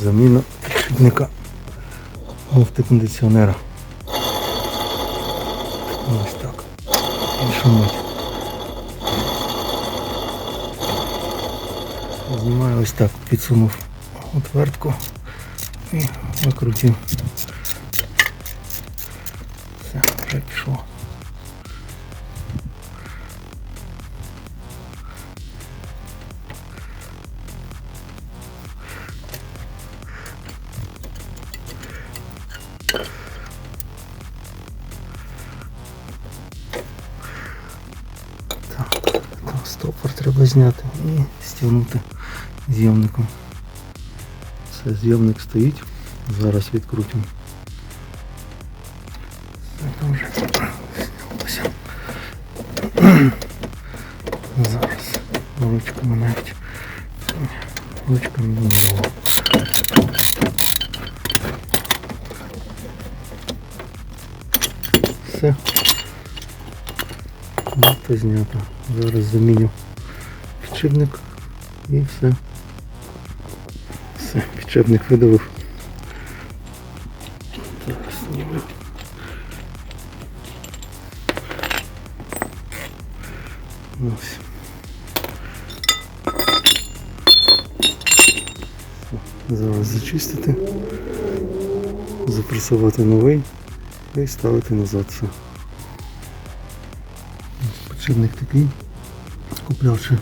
Заміна підшипника автокондиціонера. Ось так. І шумить. Знімаю ось так, підсунув отвертку і викрутив. Все, вже пішло. стопор треба зняти і стягнути зйомником. Все, зйомник стоїть. Зараз відкрутимо. Це вже знялося. Зараз ручками навіть. Ручками не було. Все. Це знято. Зараз заміню підшипник і все. Все, підшипник видавив. Зараз. Ось. Все, Зараз зачистити, запресувати новий і ставити назад все. Підшипник такий. Купляв ще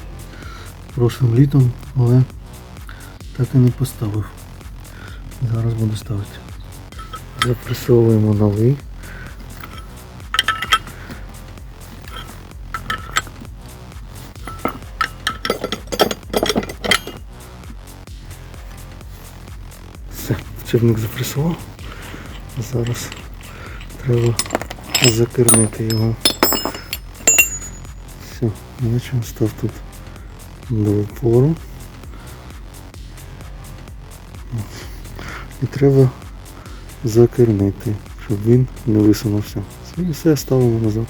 прошлим літом, але так і не поставив. Зараз буду ставити. Запресовуємо новий. Все, підшипник запресував. Зараз треба закернити його. Все, бачимо, став тут до опору. І треба закернити, щоб він не висунувся. І все ставимо назад.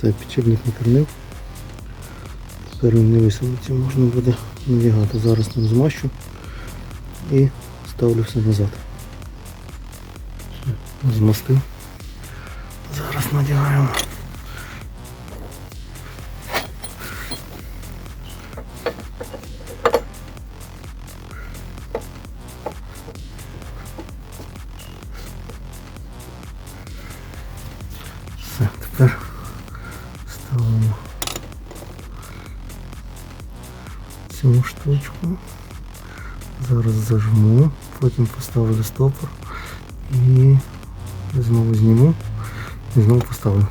Це підшипник накернив. Тепер він не висунеться, можна буде надягати. Зараз там змащу і ставлю все назад. Змастив. Зараз надягаємо. Цю штучку. Зараз зажму, потім поставлю стопор і знову зніму і знову поставлю.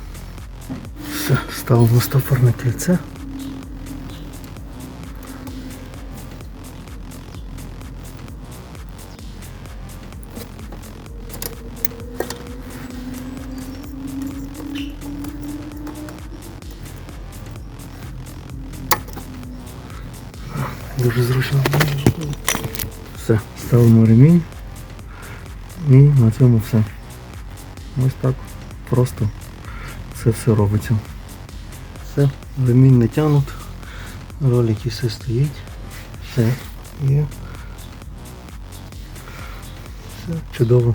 Все, ставимо стопор на кільце. Дуже зручно. Все, ставимо ремінь і на цьому все. Ось так просто це все робиться. Все, ремінь не натягнут, ролики все стоїть. Все є. Все чудово.